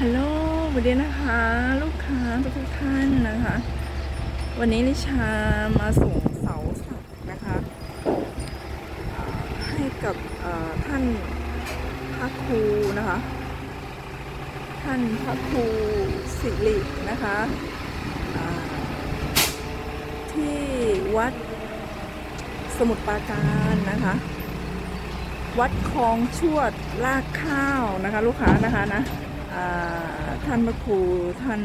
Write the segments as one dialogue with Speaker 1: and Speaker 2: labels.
Speaker 1: ฮัลโหลสวัสดีนะคะ ลูกค้าทุกท่านนะคะ วันนี้นิชามาส่งเสาสักนะคะ ให้กับท่านพระครูนะคะ ท่านพระครูสิรินะคะที่วัดสมุทรปราการนะคะ วัดคลองชวดลากข้าวนะคะ ลูกค้านะคะนะ ท่านพระครูท่าน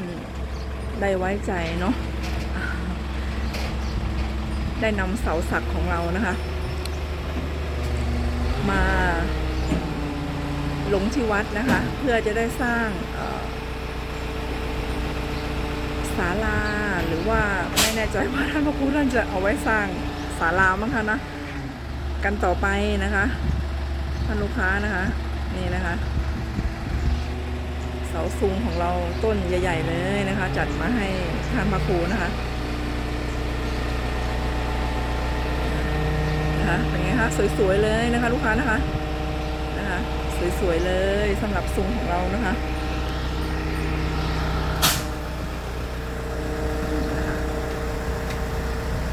Speaker 1: ได้ไว้ใจเนาะได้นำเสาสักของเรานะคะ มาลงที่วัดนะคะ เพื่อจะได้สร้างศาลาหรือว่าไม่แน่ใจว่าท่านพระครูท่านจะเอาไว้สร้างศาลามั้งคะนะกันต่อไปนะคะท่านลูกค้านะคะ นี่นะคะ เสาสูงของเราต้นใหญ่ ๆ เลยนะคะ จัดมาให้ท่านพระครูนะคะนะคะเป็นไงคะสวยๆเลยนะคะ ลูกค้านะคะนะคะ สวยๆเลยสำหรับซุงของเรานะคะ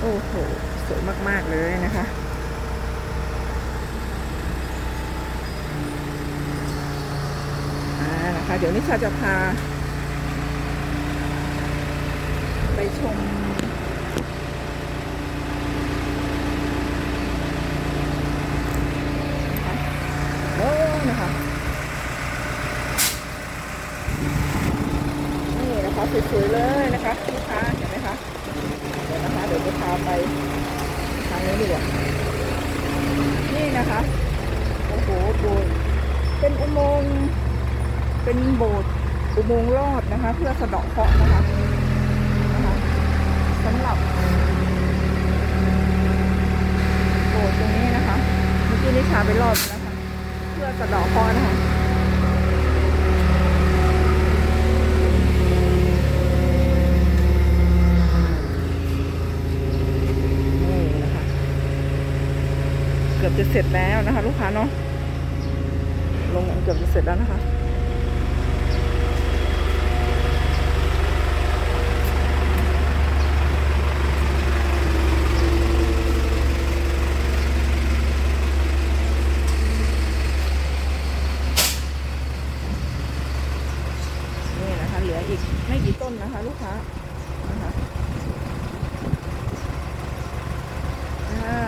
Speaker 1: โอ้โหสวยมากๆเลยนะคะ อ่า นะคะ เดี๋ยวนิชาจะพา ไปชมโอ้นะคะนี่นะคะสวยๆเลยนะคะลูกค้าเห็นไหมคะเดี๋ยวนะคะเดี๋ยวจะพาไปทางนี้ดีกว่านี่นะคะโอ้โหโบสถ์เป็นอุโมงค์ เป็นโบสถ์อุโมงค์รอดนะคะ เพื่อสะเดาะเคราะห์นะคะนะคะสำหรับโบสถ์ตรงนี้นะคะ เมื่อกี้นิชาไปรอดแล้วนะคะ เพื่อสะเดาะเคราะห์นะคะนี่นะคะเกือบจะเสร็จแล้วนะคะ ลูกค้าเนาะลงเกือบจะเสร็จแล้วนะคะ นี่นะคะ เหลืออี กไม่กี่ต้นนะคะ ลูกค้านะคะอ่า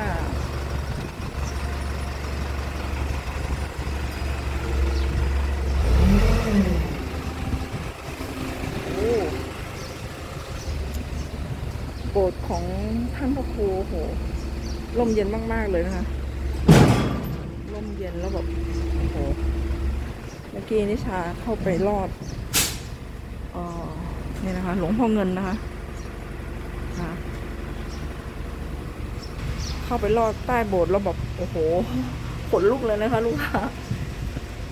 Speaker 1: โอ้โบสถ์ของท่านพระครูโหลมเย็นมาก ๆ เลยนะคะลมเย็นแล้วแบบโอ้โหเมื่อกี้นิชาเข้าไปรอด นี่นะคะ หลวงพ่อเงินนะคะะเข้าไปรอดใต้โบสถ์แล้วแบบโอ้โหขนลุกเลยนะคะ ลูกค้า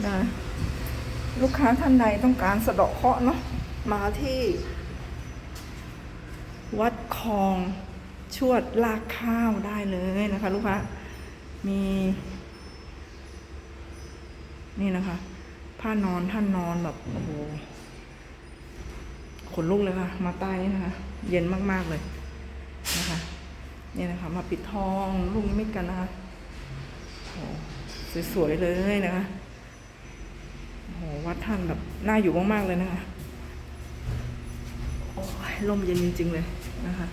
Speaker 1: นะลูกค้าท่านใดต้องการสะเดาะเคราะห์เนาะมาที่ วัดคลองชวดลากข้าวได้เลยนะคะ ลูกค้ามี นี่นะคะ ผ้านอนท่านนอนแบบโอ้โห นลุกเลยค่ะ มาใต้นี่นะคะ เย็นมากๆเลยนะคะนี่นะคะ มาปิดทองลูกนิมิตกันนะคะโอ้โหสวยๆเลยนะคะโอ้โหวัดท่านแบบน่าอยู่มากๆเลยนะคะโอ้ยลมเย็นจริง ๆ เลยนะคะ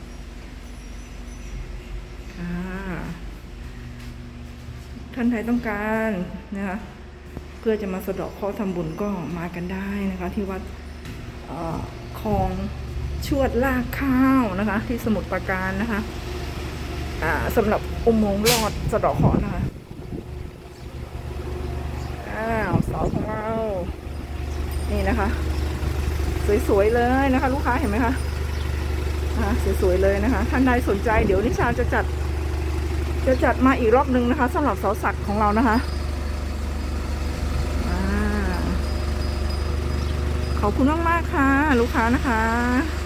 Speaker 1: ค่ะท่านใดต้องการนะคะเพื่อจะมาสะดาะเคราะห์ทำบุญก็มากันได้นะคะ ที่วัดเออ คลองชวดลากข้าวนะคะ ที่สมุทรปราการนะคะสำหรับอุโมงค์ลอดสะดาะเคราะห์นะคะอ้าวเสาของเรา นี่นะคะ สวยๆเลยนะคะ ลูกค้าเห็นไหมคะะสวยๆเลยนะคะ ท่านใดสนใจเดี๋ยวนิชาจะจัด จะจัดมาอีกรอบหนึ่งนะคะสำหรับเสาสักของเรานะคะ ขอบคุณมาก ๆ ค่ะ ลูกค้านะคะ